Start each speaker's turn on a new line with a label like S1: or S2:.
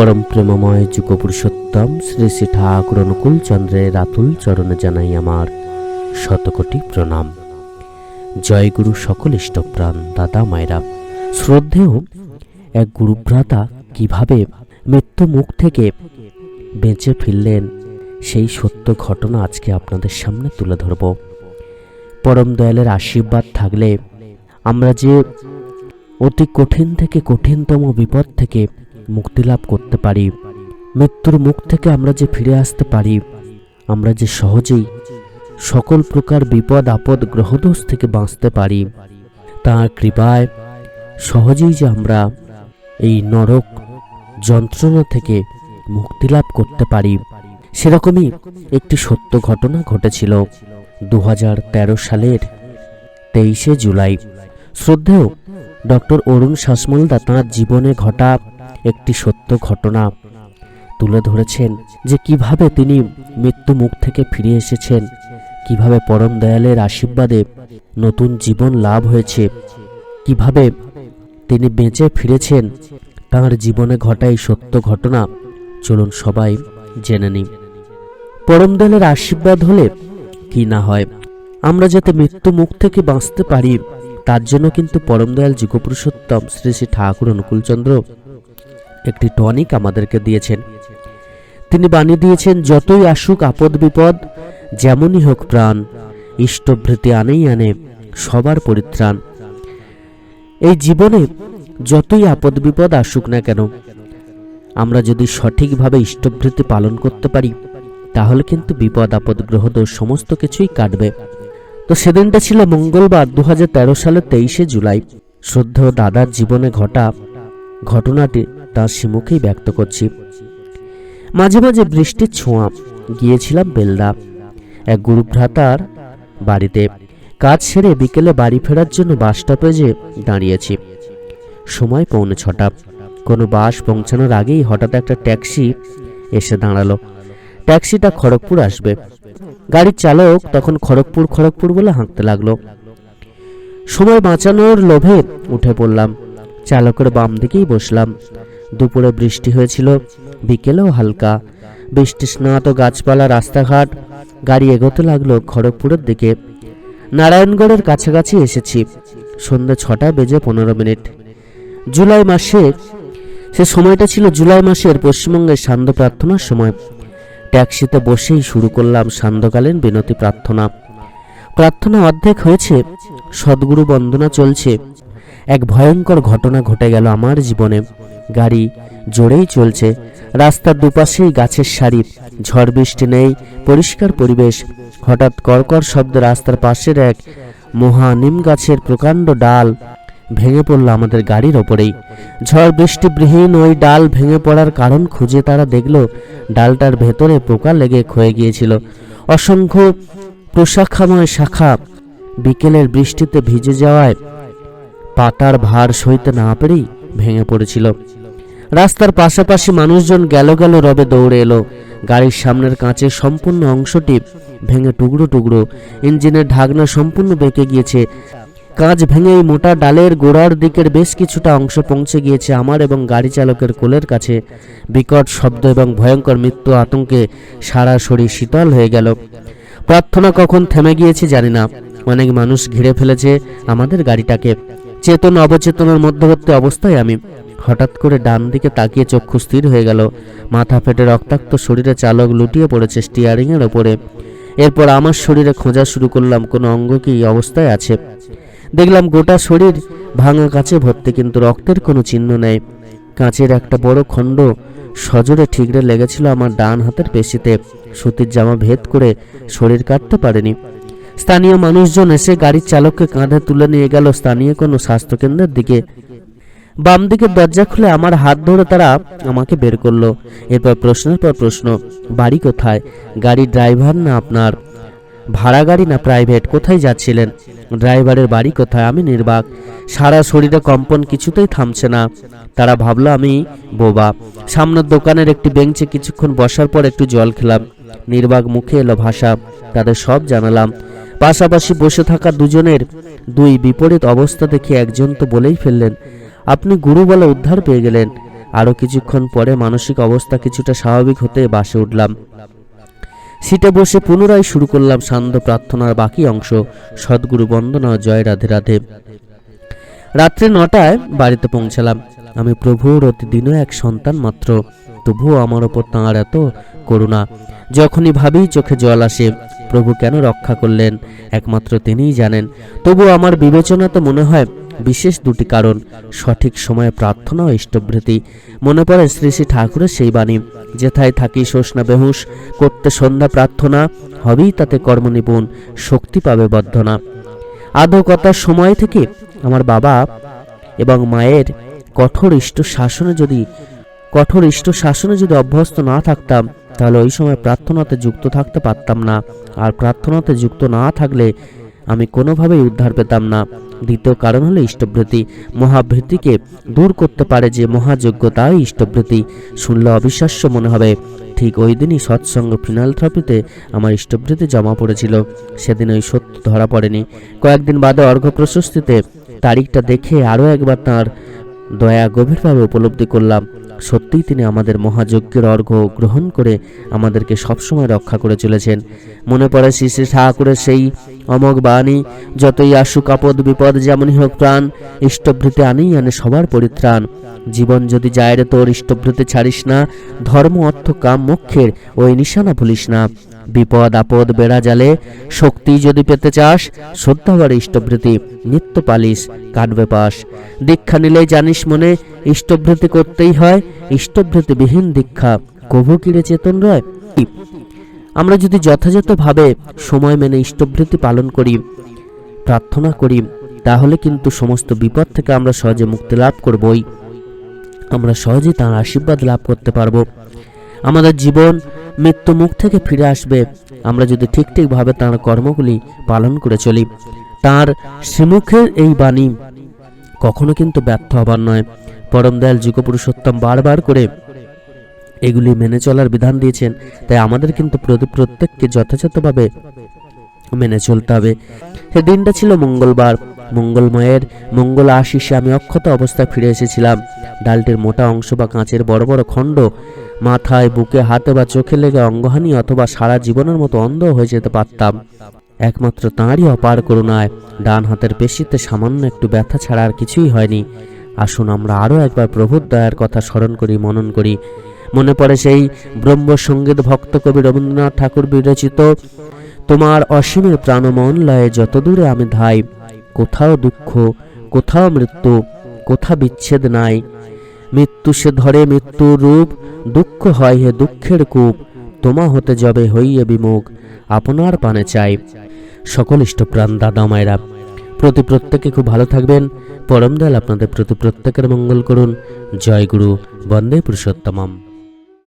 S1: পরম প্রেমময় যুগ পুরুষোত্তম শ্রী শ্রী ঠাকুর অনুকূল চন্দ্রের রাতুল চরণে জানাই আমার শতকোটি প্রণাম। জয় গুরু সকল ইষ্টপ্রাণ, দাদা মায়েরা, শ্রদ্ধেয় এক গুরুভ্রাতা কীভাবে মৃত্যু মুখ থেকে বেঁচে ফিরলেন, সেই সত্য ঘটনা আজকে আপনাদের সামনে তুলে ধরব। পরম দয়ালের আশীর্বাদ থাকলে আমরা যে অতি কঠিন থেকে কঠিনতম বিপদ থেকে মুক্তি লাভ করতে পারি। মৃত্যুর মুখ থেকে আমরা যে ফিরে আসতে পারি, আমরা যে সহজেই সকল প্রকার বিপদ, আপদ, গ্রহদোষ থেকে বাঁচতে পারি, তার কৃপায় সহজেই যে আমরা এই নরক যন্ত্রণা থেকে মুক্তি লাভ করতে পারি। সেরকমই একটি সত্য ঘটনা ঘটেছিল দু হাজার তেরো সালের তেইশে জুলাই। শ্রদ্ধেয় ডক্টর অরুণ শাসমলদা তাঁর জীবনে ঘটা একটি সত্য ঘটনা তুলে ধরেছেন যে কীভাবে তিনি মৃত্যু মুখ থেকে ফিরে এসেছেন, কীভাবে পরম দয়ালের আশীর্বাদে নতুন জীবন লাভ হয়েছে, কীভাবে তিনি বেঁচে ফিরেছেন, তাঁর জীবনে ঘটা এই সত্য ঘটনা। চলুন সবাই জেনে নিই। পরম দয়ালের আশীর্বাদ হলে কি না হয়? আমরা যাতে মৃত্যু মুখ থেকে বাঁচতে পারি, তার জন্য কিন্তু পরম দয়াল যুগপুরুষোত্তম শ্রী শ্রী ঠাকুর অনুকূলচন্দ্র একটি টনিক আমাদেরকে দিয়েছেন। তিনি বানিয়ে দিয়েছেন যতই আসুক আপদ বিপদ, যেমনই হোক প্রাণ ইষ্টভৃতি আনেই আনে সবার পরিত্রাণ। এই জীবনে যতই আপদ বিপদ আসুক না কেন, আমরা যদি সঠিকভাবে ইষ্টভৃতি পালন করতে পারি, তাহলে কিন্তু বিপদ, আপদ গ্রহদোষ সমস্ত কিছুই কাটবে। তো সেদিনটা ছিল মঙ্গলবার দু হাজার তেরো সালের তেইশে জুলাই। শ্রদ্ধেয় দাদার জীবনে ঘটা ঘটনাটি তার সিমুখেই ব্যক্ত করছি। মাঝে মাঝে বৃষ্টির ছোঁয়া, গিয়েছিলাম বেলদা, এক গুরুভ্রাতার বাড়িতে। কাজ সেরে বিকেলে বাড়ি ফেরার জন্য বাস স্টপে যে দাঁড়িয়েছি। সময় পৌনে ছটা। কোনো বাস পৌঁছানোর আগেই হঠাৎ একটা ট্যাক্সি এসে দাঁড়াল। ট্যাক্সিটা খড়গপুর আসবে। গাড়ির চালক তখন খড়গপুর খড়গপুর বলে হাঁকতে লাগল। সময় বাঁচানোর লোভে উঠে পড়লাম। চালকের বাম দিকেই বসলাম। দুপুরে বৃষ্টি হয়েছিল, বিকেলেও হালকা। বৃষ্টি স্নাত গাছপালা, রাস্তাঘাট, গাড়ি এগোতে লাগল খড়গপুরের দিকে। নারায়ণগড়ের কাছাকাছি এসেছি, সন্ধ্যে ছটা বেজে পনেরো মিনিট। জুলাই মাসে, সে সময়টা ছিল জুলাই মাসের পশ্চিমবঙ্গের সান্ধ্য প্রার্থনার সময়। ট্যাক্সিতে বসেই শুরু করলাম সান্ধ্যকালীন বিনতি প্রার্থনা। প্রার্থনা অর্ধেক হয়েছে, সদ্গুরু বন্দনা চলছে। এক ভয়ঙ্কর ঘটনা ঘটে গেল আমার জীবনে। গাড়ি জোরেই চলছে। রাস্তার দুপাশেই গাছের সারি, ঝড় বৃষ্টি নেই, পরিষ্কার পরিবেশ। হঠাৎ কর্কর শব্দ রাস্তার পাশের এক মহা নিম গাছের প্রকাণ্ড ডাল ভেঙে পড়ল আমাদের গাড়ির ওপরেই। ঝড় বৃষ্টিবিহীন ওই ডাল ভেঙে পড়ার কারণ খুঁজে তারা দেখল, ডালটার ভেতরে পোকা লেগে ক্ষয়ে গিয়েছিল। অসংখ্য প্রশাখাময় শাখা বিকেলের বৃষ্টিতে ভিজে যাওয়ায় পাতার ভার সইতে না পেরেই ভেঙে পড়েছিল। রাস্তার পাশাপাশি মানুষজন গেল গেল রবে দৌড়ে এলো। গাড়ির সামনের কাঁচের সম্পূর্ণ অংশটি ভেঙে টুকরো টুকরো। ইঞ্জিনের ঢাকনা সম্পূর্ণ বেঁকে গিয়েছে। কাঁচ ভেঙে এই মোটা ডালের গোড়ার দিকের বেশ কিছুটা অংশ পৌঁছে গিয়েছে আমার এবং গাড়ি চালকের কোলের কাছে। বিকট শব্দ এবং ভয়ঙ্কর মৃত্যু আতঙ্কে সারা শরীর শীতল হয়ে গেল। প্রার্থনা কখন থেমে গিয়েছে জানি না। অনেক মানুষ ঘিরে ফেলেছে আমাদের গাড়িটাকে। চেতন অবচেতনের মধ্যবর্তী অবস্থায় আমি। হঠাৎ করে ডান দিকে তাকিয়ে চক্ষু স্থির হয়ে গেল। মাথা ফেটে রক্তাক্ত শরীরে চালক লুটিয়ে পড়েছে স্টিয়ারিংয়ের ওপরে। এরপর আমার শরীরে খোঁজা শুরু করলাম, কোনো অঙ্গ কি অবস্থায় আছে? দেখলাম গোটা শরীর ভাঙা কাঁচে ভর্তি, কিন্তু রক্তের কোনো চিহ্ন নেই। কাঁচের একটা বড় খণ্ড সজোরে ঠিকরে লেগেছিল আমার ডান হাতের পেশিতে। সুতির জামা ভেদ করে শরীর কাটতে পারেনি। স্থানীয় মানুষজন এসে গাড়ির চালককে কাঁধে তুলে নিয়ে গেল স্থানীয় কোনো স্বাস্থ্যকেন্দ্রের দিকে। বাম দিকের দরজা খুলে আমার হাত ধরে তারা আমাকে বের করল। এরপর প্রশ্নের পর প্রশ্ন, বাড়ি কোথায়? গাড়ির ড্রাইভার না আপনার? ভাড়া গাড়ি না প্রাইভেট? কোথায় যাচ্ছিলেন? ড্রাইভারের বাড়ি কোথায়? আমি নির্বাক। সারা শরীরে কম্পন, কিছুতেই থামছে না। তারা ভাবলো, আমি বোবা। সামনের দোকানের একটি বেঞ্চে কিছুক্ষণ বসার পর একটু জল খেলাম। নির্বাক মুখে এলো ভাষা, তাদের সব জানালাম। পাশাপাশি বসে থাকা দুজনের দুই বিপরীত অবস্থা দেখে একজন তো বলেই ফেললেন আপনি গুরু বলে উদ্ধার পেয়ে গেলেন। আরও কিছুক্ষণ পরে মানসিক অবস্থা কিছুটা স্বাভাবিক হতে বাসে উঠলাম। সিটে বসে পুনরায় শুরু করলাম শান্ত প্রার্থনার বাকি অংশ, সদ্গুরু বন্দনা জয় রাধে রাধে। রাত্রে নটায় বাড়িতে পৌঁছালাম। আমি প্রভুর অতিদিনও এক সন্তান মাত্র, তবুও আমার ওপর তাঁর এত করুণা। যখনই ভাবি চোখে জল আসে, প্রভু কেন রক্ষা করলেন? একমাত্র তিনিই জানেন। তবু আমার বিবেচনা তো মনে হয় বিশেষ দুটি কারণ। সঠিক সময়ে প্রার্থনা ও ইষ্টভৃতি। মনে পড়ে শ্রী শ্রী ঠাকুরের সেই বাণী, যেথায় থাকি শোষণা বেহুশ, করতে সন্ধ্যা প্রার্থনা, হবেই তাতে কর্মনিপুণ শক্তি পাবে বদ্ধনা আদৌ কথার সময় থেকে আমার বাবা এবং মায়ের কঠোর ইষ্ট শাসনে যদি, কঠোর ইষ্ট শাসনে যদি অভ্যস্ত না থাকতাম, তাহলে ওই সময় প্রার্থনাতে যুক্ত থাকতে পারতাম না। আর প্রার্থনাতে যুক্ত না থাকলে আমি কোনোভাবেই উদ্ধার পেতাম না। দ্বিতীয় কারণ হলো ইষ্টভৃতি। মহাভৃতিকে দূর করতে পারে যে মহাযোগ্যতাই ইষ্টভৃতি। শুনলে অবিশ্বাস্য মনে হবে। ঠিক ওই দিনই সৎসঙ্গ ফিনাল থ্রপিতে আমার ইষ্টভৃতি জমা পড়েছিল। সেদিন ওই সত্য ধরা পড়েনি। কয়েকদিন বাদে অর্ঘ প্রশস্তিতে তারিখটা দেখে আরও একবার তার দয়া গভীরভাবে উপলব্ধি করলাম, সত্যিই তিনি আমাদের মহাযজ্ঞের অর্ঘ্য গ্রহণ করে আমাদেরকে সবসময় রক্ষা করে চলেছেন। মনে পড়ে শ্রী শ্রী ঠাকুরের সেই অমোঘ বাণী, যতই আসুক আপদ বিপদ যেমনই হোক প্রাণ, ইষ্টভৃতে আনেই আনে সবার পরিত্রাণ। জীবন যদি যায় রে তোর, ইষ্টভৃতে ছাড়িস না, ধর্ম, অর্থ, কাম, মোক্ষের ওই নিশানা ভুলিস না। বিপদ, আপদ, বেড়া, জালে শক্তি যদি পেতে চাস শ্রদ্ধাবার ইষ্টভৃতি, নিত্য পালিস কাটবে পাস দীক্ষা নিলেই জানিস মনে, ইষ্টভৃতি করতেই হয়, ইষ্টভৃতিবিহীন দীক্ষা। কভু কিরে চেতন রয়? আমরা যদি যথাযথভাবে সময় মেনে ইষ্টভৃতি পালন করি, প্রার্থনা করি, তাহলে কিন্তু সমস্ত বিপদ থেকে আমরা সহজে মুক্তি লাভ করবই। আমরা সহজেই তাঁর আশীর্বাদ লাভ করতে পারব। আমাদের জীবন মৃত্যু মুখ থেকে ফিরে আসবে। আমরা যদি ঠিক ঠিকভাবে তাঁর কর্মগুলি পালন করে চলি, তাঁর শ্রীমুখের এই বাণী কখনো কিন্তু ব্যর্থ হবার নয়। পরম দয়াল যুগপুরুষোত্তম বারবার করে এগুলি মেনে চলার বিধান দিয়েছেন। তাই আমাদের কিন্তু প্রতি- প্রত্যেককে যথাযথভাবে মেনে চলতে হবে। সে দিনটা ছিল মঙ্গলবার। মঙ্গলময়ের মঙ্গল আশিসে আমি অক্ষত অবস্থায় ফিরে এসেছিলাম। ডালটির মোটা অংশ বা কাঁচের বড় বড় খণ্ড মাথায়, বুকে, হাতে বা চোখে লেগে অঙ্গহানি অথবা সারা জীবনের মতো অন্ধ হয়ে যেতে পারতাম। একমাত্র তাঁরই অপার করুণায় ডান হাতের পেশিতে সামান্য একটু ব্যথা ছাড়া আর কিছুই হয়নি। আসুন আমরা আরও একবার প্রভুর দয়ার কথা স্মরণ করি, মনন করি। মনে পড়ে সেই ব্রহ্মসঙ্গীত ভক্ত কবি রবীন্দ্রনাথ ঠাকুর বিরচিত, তোমার অসীমের প্রাণমন লয়ে যত দূরে আমি ধাই, কোথাও দুঃখ, কোথাও মৃত্যু কোথা বিচ্ছেদ নাই মৃত্যু সে ধরে, মৃত্যুর রূপ। দুঃখ হয় হে দুঃখের কূপ, তোমা হতে যাবে হইয়ে বিমুখ, আপনার পানে চাই। সকল ইষ্টপ্রাণ দাদা মায়েরা, প্রতি প্রত্যেকে খুব ভালো থাকবেন। পরম দয়াল আপনাদের প্রতি প্রত্যেকের মঙ্গল করুন। জয় গুরু, বন্দে পুরুষোত্তমম।